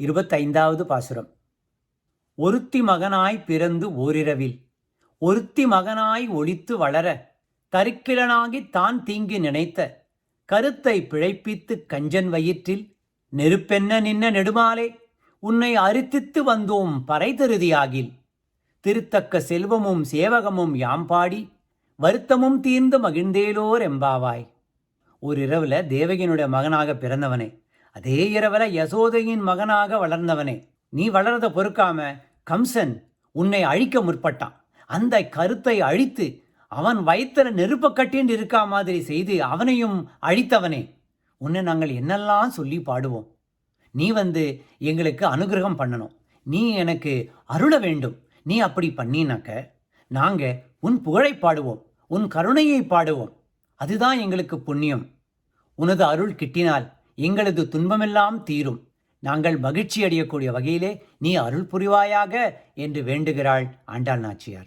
இருபத்தைந்தாவது பாசுரம். ஒருத்தி மகனாய் பிறந்து ஓரிரவில் ஒருத்தி மகனாய் ஒளித்து வளர கருக்கிழனாகி தான் தீங்கி நினைத்த கருத்தை பிழைப்பித்து கஞ்சன் வயிற்றில் நெருப்பென்ன நின்ன நெடுமாலே உன்னை அரித்தித்து வந்தோம் பறைதருதியாகில். திருத்தக்க செல்வமும் சேவகமும் யாம் பாடி வருத்தமும் தீர்ந்து மகிழ்ந்தேலோர் எம்பாவாய். ஒரு இரவுல தேவகியனுடைய மகனாக பிறந்தவனே. அதே இரவில் யசோதையின் மகனாக வளர்ந்தவனே நீ வளர்ந்த பொறுக்காம கம்சன் உன்னை அழிக்க முற்பட்டான். அந்த கருத்தை அழித்து அவன் வயிற்றில் நெருப்ப கட்டின்னு இருக்கா மாதிரி செய்து அவனையும் அழித்தவனே. உன்னை நாங்கள் என்னெல்லாம் சொல்லி பாடுவோம்? நீ வந்து எங்களுக்கு அனுகிரகம் பண்ணணும். நீ எனக்கு அருள வேண்டும். நீ அப்படி பண்ணினாக்க நாங்கள் உன் புகழை பாடுவோம். உன் கருணையை பாடுவோம். அதுதான் எங்களுக்கு புண்ணியம். உனது அருள் கிட்டினால் எங்களது துன்பமெல்லாம் தீரும். நாங்கள் மகிழ்ச்சி அடையக்கூடிய வகையிலே நீ அருள் புரிவாயாக என்று வேண்டுகிறாள் ஆண்டாள் நாச்சியார்.